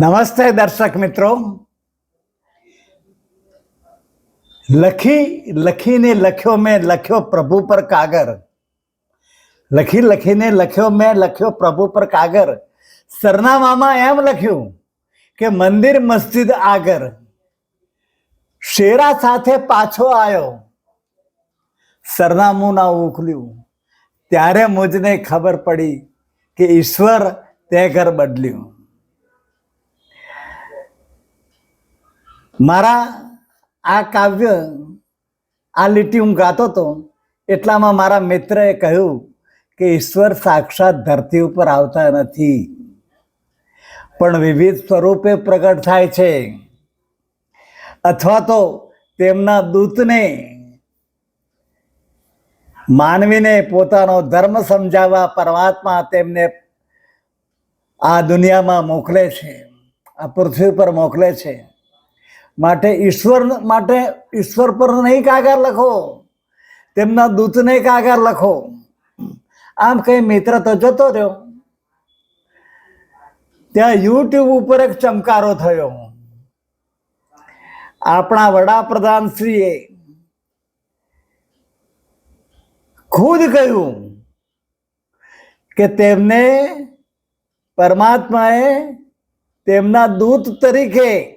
નમસ્તે દર્શક મિત્રો. લખી, લખીને લખ્યો મેં, લખ્યો પ્રભુ પર કાગર. લખી, લખીને લખ્યો મેં, લખ્યો પ્રભુ પર કાગર. સરનામામાં એમ લખ્યું કે મંદિર મસ્જિદ આગળ શેરા સાથે પાછો આવ્યો સરનામું ના ઉખલ્યું. ત્યારે મુજને ખબર પડી કે ઈશ્વર તે ઘર બદલ્યું. મારા આ કાવ્ય, આ લીટી હું ગાતો હતો એટલામાં મારા મિત્રએ કહ્યું કે ઈશ્વર સાક્ષાત ધરતી ઉપર આવતા નથી. પણ વિવિધ સ્વરૂપે પ્રગટ થાય છે. અથવા તો તેમના દૂતને માનવીને પોતાનો ધર્મ સમજાવવા પરમાત્મા તેમને આ દુનિયામાં મોકલે છે, આ પૃથ્વી પર મોકલે છે. માટે ઈશ્વર માટે ઈશ્વર પર નહીં કાગાર લખો. તેમના દૂતને કાગાર લખો. આમ કઈ મિત્ર તો જતો રહ્યો. ત્યાં યુટ્યુબ ઉપર એક ચમકારો થયો. આપણા વડાપ્રધાન શ્રીએ ખુદ કહ્યું કે તેમને પરમાત્માએ તેમના દૂત તરીકે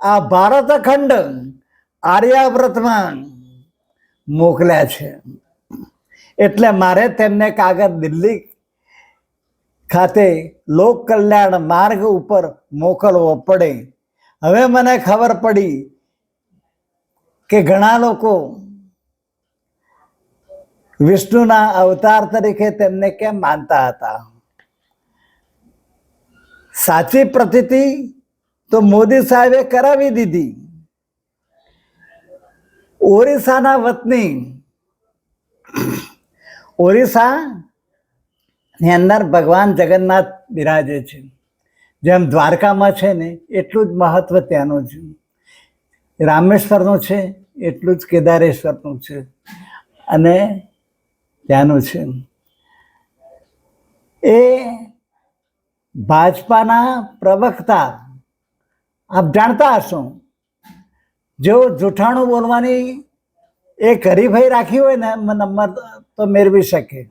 આ ભારત ખંડ આર્યાવ્રતમાં મોકલ્યા છે. એટલે મારે તેમને કાગળ દિલ્હી ખાતે લોક કલ્યાણ માર્ગ ઉપર મોકલવો પડે. હવે મને ખબર પડી કે ઘણા લોકો વિષ્ણુના અવતાર તરીકે તેમને કેમ માનતા હતા? સાચી પ્રતિતિ તો મોદી સાહેબે કરાવી દીધી. ઓરિસ્સાના વતની. ઓરિસ્સા ની અંદર ભગવાન જગન્નાથ બિરાજે છે. જેમ દ્વારકામાં છે ને, એટલું જ મહત્વ ત્યાંનું છે. રામેશ્વરનું છે, એટલું જ કેદારેશ્વરનું છે. અને ત્યાંનું છે. એ ભાજપાના પ્રવક્તા આપ જાણતા હશો. જો જૂઠાણું બોલવાની એક હરીફાઈ રાખી હોય ને નંબર તો મેળવી શકે.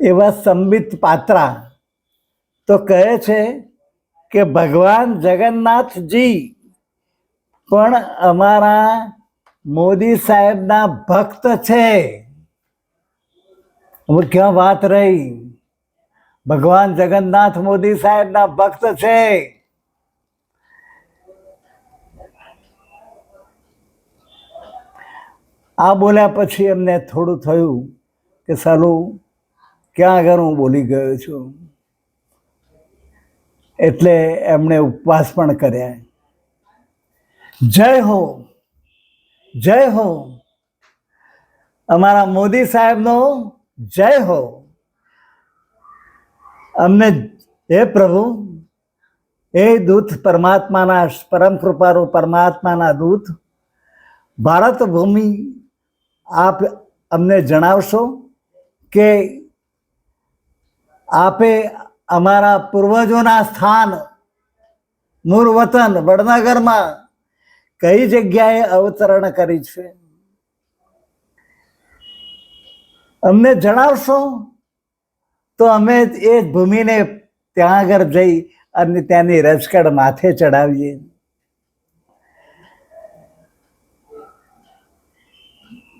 એવા સંબિત પાત્રા તો કહે છે કે, ભગવાન જગન્નાથજી, પણ અમારા મોદી સાહેબના ભક્ત છે. હવે ક્યાં વાત રહી? ભગવાન જગન્નાથ મોદી સાહેબના ભક્ત છે. આ બોલ્યા પછી એમને થોડું થયું કે સાલું, ક્યાં આગળ હું બોલી ગયો છું? એટલે એમણે ઉપવાસ પણ કર્યા. જય હો જય હો, અમારા મોદી સાહેબનો જય હો. અમને હે પ્રભુ, એ દૂત પરમાત્માના, પરમ કૃપારૂપ પરમાત્માના દૂત, ભારત ભૂમિ આપ અમને જણાવશો કે આપે અમારા પૂર્વજોના સ્થાન મૂળ વતન વડનગરમાં કઈ જગ્યાએ અવતરણ કરી છે? અમને જણાવશો તો અમે એ ભૂમિને ત્યાં આગળ જઈ અને ત્યાંની રજકડ માથે ચડાવીએ.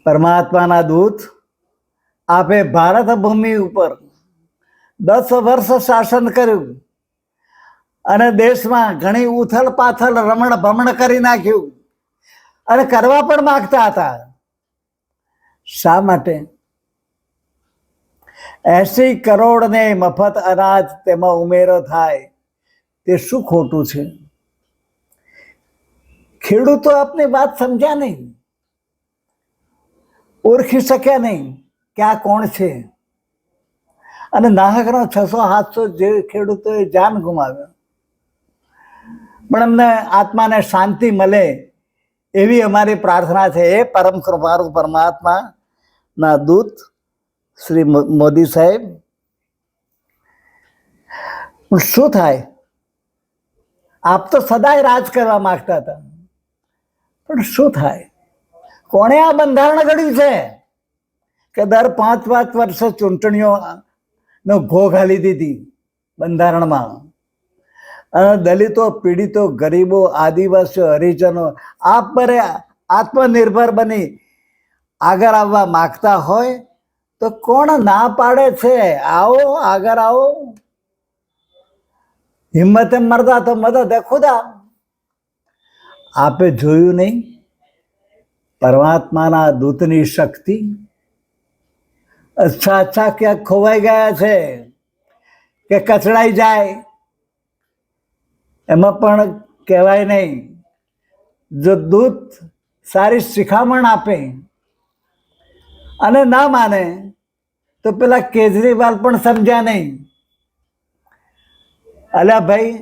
પરમાત્માના દૂત આપે ભારત ભૂમિ ઉપર દસ વર્ષ શાસન કર્યું અને દેશમાં ઘણી ઉથલ પાથલ રમણ ભમણ કરી નાખ્યું અને કરવા પણ માંગતા હતા. શા માટે? એસી કરોડને મફત અનાજ તેમાં ઉમેરો થાય તે શું ખોટું છે? ખેડૂતો આપની વાત સમજ્યા નહીં. ઓળખી શક્યા નહીં કે આ કોણ છે. અને નાહકનો છસો સાતસો જે ખેડૂતોએ જાન ગુમાવ્યો. પણ અમને આત્માને શાંતિ મળે એવી અમારી પ્રાર્થના છે એ પરમ કૃપાળુ પરમાત્માના દૂત શ્રી મોદી સાહેબ. શું થાય? આપ તો સદાય રાજ કરવા માગતા હતા. પણ શું થાય? કોણે આ બંધારણ ઘડ્યું છે? કે દર પાંચ પાંચ વર્ષે ચૂંટણીઓ નો ઘો ઘાલી દીધી બંધારણમાં. અને દલિતો, પીડિતો, ગરીબો આદિવાસીઓ હરિજનો, આપ પરે આત્મનિર્ભર બની આગળ આવવા માગતા હોય તો કોણ ના પાડે છે? આવો, આગળ આવો. હિંમતે મરદા તો મદદ ખુદા. આપે જોયું નહીં. પરમાત્માના દૂતની શક્તિ. અચ્છા અચ્છા, ક્યાંક ખોવાઈ ગયા છે, કે કચડાઈ જાય. એમાં પણ કહેવાય નહીં. જો દૂત સારી શિખામણ આપે અને ના માને, તો પેલા કેજરીવાલ પણ સમજ્યા નહીં. અલ્યા ભાઈ,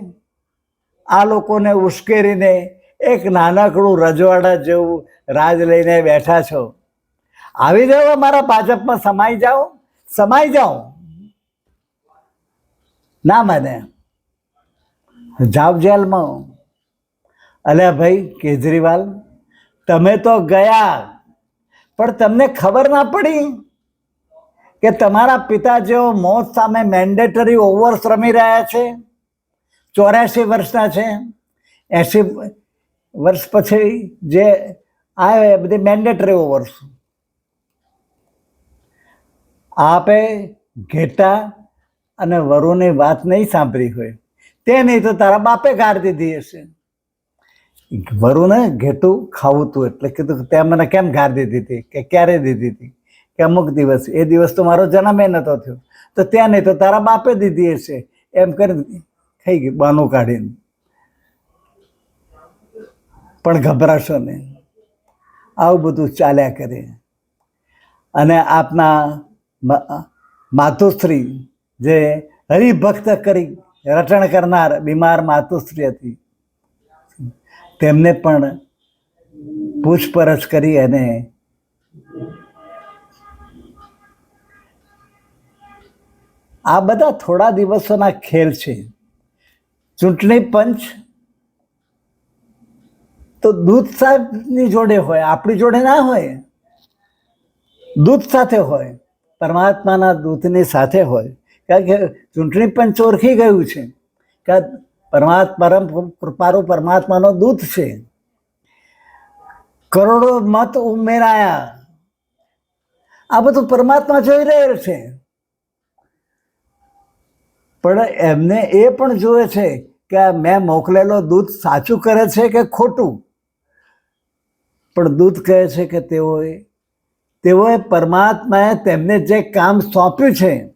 આ લોકોને ઉશ્કેરીને એક નાનકડું રજવાડા જેવું રાજ લઈને બેઠા છો. આવી જાઓ અમારા ભાજપમાં, સમાઈ જાઓ સમાઈ જાઓ. ના મને. જાવ જેલમાં. અલ્યા ભાઈ, કેજરીવાલ, તમે તો ગયા, પણ તમને ખબર ના પડી કે તમારા પિતા જેઓ મોત સામે મેન્ડેટરી ઓવર્સ રમી રહ્યા છે. ચોર્યાસી વર્ષના છે. એસી વર્ષ પછી જે આવે બધી મેન્ડેટરી ઓવર્સ આપે ઘેટા અને વરુની વાત નહીં સાંભળી હોય. તે નહીં તો તારા બાપે ગાળ દીધી હશે. વરુને ઘેટું ખાવું તું એટલે કીધું તે મને કેમ ગાર દીધી હતી? કે ક્યારે દીધી હતી? કે અમુક દિવસ. એ દિવસ તો મારો જન્મ એ નહોતો થયો. તો ત્યાં નહીં તો તારા બાપે દીધી હશે. એમ કરી થઈ ગયું બાનું કાઢીને. પણ ગભરાશો નહીં. આવું બધું ચાલ્યા કરે. અને આપના માતુશ્રી જે હરિભક્ત કરી રટણ કરનાર બીમાર માતુશ્રી હતી, તેમને પણ પૂછપરછ કરી અને આ બધા થોડા દિવસોના ખેલ છે. ચૂંટણી પંચ તો દૂધ સાહેબની જોડે હોય, આપણી જોડે ના હોય. દૂધ સાથે હોય, પરમાત્માના દૂધની સાથે હોય. કારણ કે ચૂંટણી પંચ ઓળખી ગયું છે. કે પરમાત્મા પરમ પરમાત્માનો દૂત છે. કરોડો મત ઉમેરાયા. આ બધું પરમાત્મા જોઈ રહેલ છે. પણ એમને એ પણ જોવે છે કે મેં મોકલેલો દૂધ સાચું કરે છે કે ખોટું? પણ દૂધ કહે છે કે તેઓએ તેઓએ પરમાત્માએ તેમને જે કામ સોંપ્યું છે,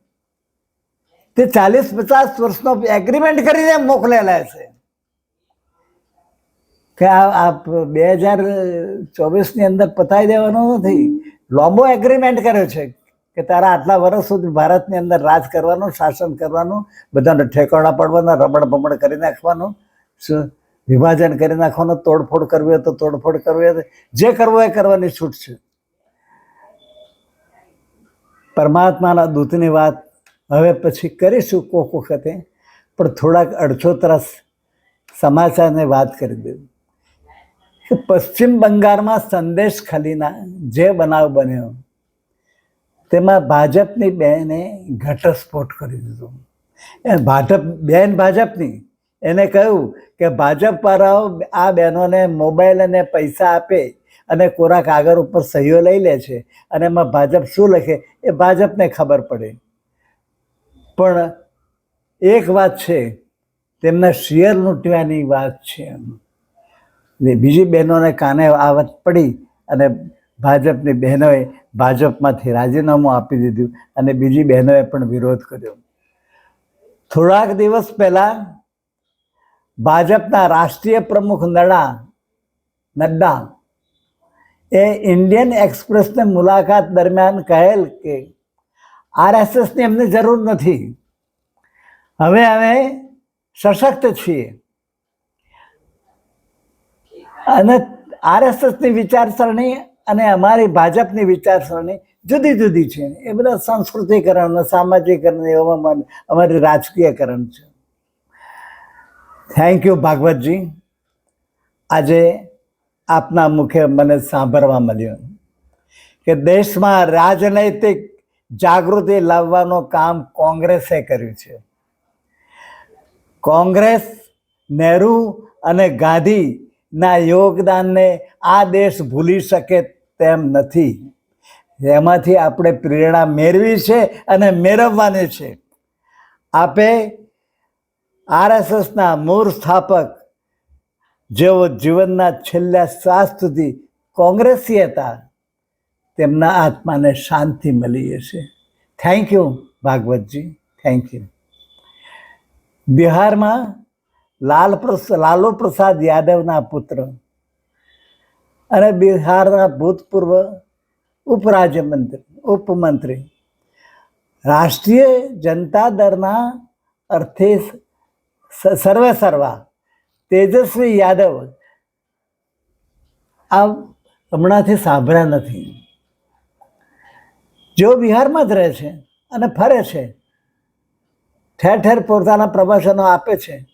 તે ચાલીસ પચાસ વર્ષનો એગ્રીમેન્ટ કરીને મોકલેલા છે. કે આ બે હજાર ચોવીસની અંદર પતાવી દેવાનો નથી. લાંબો એગ્રીમેન્ટ કર્યો છે કે તારા આટલા વર્ષ સુધી ભારતની અંદર રાજ કરવાનું, શાસન કરવાનું, બધાને ઠેકાણા પડવાના રમણ ભમણ કરી નાખવાનું સ- વિભાજન કરી નાખવાનો, તોડફોડ કરવી હોય તો તોડફોડ કરવી હોય. જે કરવું એ કરવાની છૂટ છે. પરમાત્માના દૂતની વાત હવે પછી કરીશું કોક વખતે, પણ થોડાક અડછોતરા સમાચારને વાત કરી દઉં કે પશ્ચિમ બંગાળમાં સંદેશ ખાલીના જે બનાવ બન્યો, તેમાં ભાજપની બેને ઘટસ્ફોટ કરી દીધો. એ ભાજપ, બેન ભાજપની એને કહ્યું કે ભાજપ વાળાઓ આ બહેનોને મોબાઈલ અને પૈસા આપે અને કોરા કાગળ ઉપર સહીઓ લઈ લે છે અને એમાં ભાજપ શું લખે એ ભાજપને ખબર પડે. પણ એક વાત છે, તેમના શિયર લૂંટવાની વાત છે. એમ બીજી બહેનોને કાને આ વાત પડી અને ભાજપની બહેનોએ ભાજપમાંથી રાજીનામું આપી દીધું અને બીજી બહેનોએ પણ વિરોધ કર્યો. થોડાક દિવસ પહેલા ભાજપના રાષ્ટ્રીય પ્રમુખ નડા, નડ્ડા એ ઇન્ડિયન એક્સપ્રેસને મુલાકાત દરમિયાન કહેલ કે આરએસએસની એમને જરૂર નથી. હવે અમે સશક્ત છીએ. અને આરએસએસની વિચારસરણી અને અમારી ભાજપની વિચારસરણી જુદી જુદી છે. એ બધા સંસ્કૃતિકરણ, સામાજિકરણ એવામાં અમારી રાજકીયકરણ છે. થેન્ક યુ ભાગવતજી આજે આપના મુખે મને સાંભળવા મળ્યું કે દેશમાં રાજનૈતિક જાગૃતિ લાવવાનું કામ કોંગ્રેસે કર્યું છે. કોંગ્રેસ, નહેરુ અને ગાંધીના યોગદાનને આ દેશ ભૂલી શકે તેમ નથી. એમાંથી આપણે પ્રેરણા મેળવી છે અને મેળવવાની છે. આપે આરએસએસના મૂળ સ્થાપક જેઓ જીવનના છેલ્લા શ્વાસ સુધી કોંગ્રેસી હતા, તેમના આત્માને શાંતિ મળી હશે. Thank you Bhagwatji. Thank you બિહારમાં લાલ લાલુ પ્રસાદ યાદવના પુત્ર અને બિહારના ભૂતપૂર્વ ઉપરાજ્યમંત્રી, ઉપમંત્રી. રાષ્ટ્રીય જનતા દળના અર્થે સર્વે સર્વા. તેજસ્વી યાદવ. આ હમણાંથી સાંભળ્યા નથી. જેઓ બિહારમાં જ રહે છે અને ફરે છે, ઠેર ઠેર પોતાના પ્રવચનો આપે છે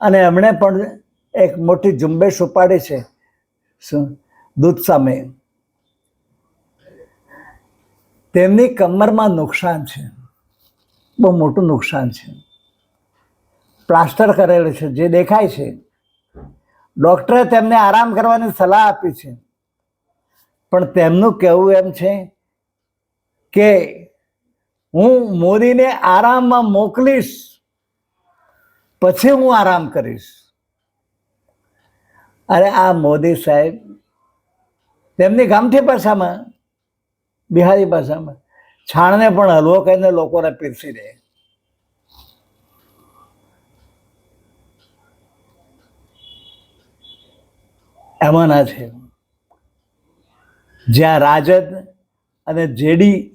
અને એમણે પણ એક મોટી ઝુંબેશ ઉપાડી છે. શું? દૂધ સામે. તેમની કમરમાં નુકસાન છે. બહુ મોટું નુકસાન છે. પ્લાસ્ટર કરેલું છે, જે દેખાય છે. ડૉક્ટરે તેમને આરામ કરવાની સલાહ આપી છે. પણ તેમનું કહેવું એમ છે કે હું મોદીને આરામમાં મોકલીશ, પછી હું આરામ કરીશ. અરે આ મોદી સાહેબ, તેમની ગામઠી ભાષામાં, બિહારી ભાષામાં, છાણને પણ હલવો કહીને લોકોને પીરસી દે. એમાંના છે. જ્યાં રાજદ અને જેડી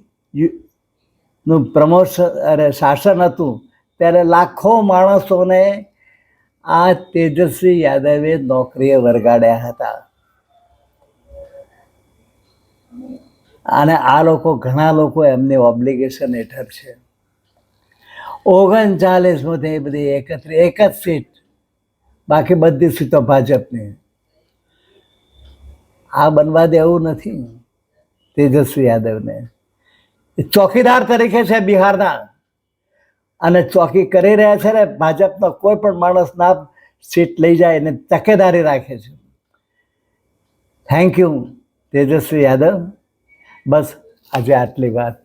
નું પ્રમોશન અરે શાસન હતું, ત્યારે લાખો માણસોને આ તેજસ્વી યાદવે નોકરીએ વરગાડ્યા હતા. અને આ લોકો, ઘણા લોકો એમની ઓબ્લિગેશન હેઠળ છે. ઓગણચાલીસમાંથી બધી એકત્રી, એક જ સીટ, બાકી બધી સીટો ભાજપની. આ બનવા દેવું નથી. તેજસ્વી યાદવને. ચોકીદાર તરીકે છે બિહારના. અને ચોકી કરી રહ્યા છે ને, ભાજપનો કોઈ પણ માણસ ના સીટ લઈ જાય એને તકેદારી રાખે છે. Thank you Tejashwi Yadav. બસ, આજે આટલી વાત.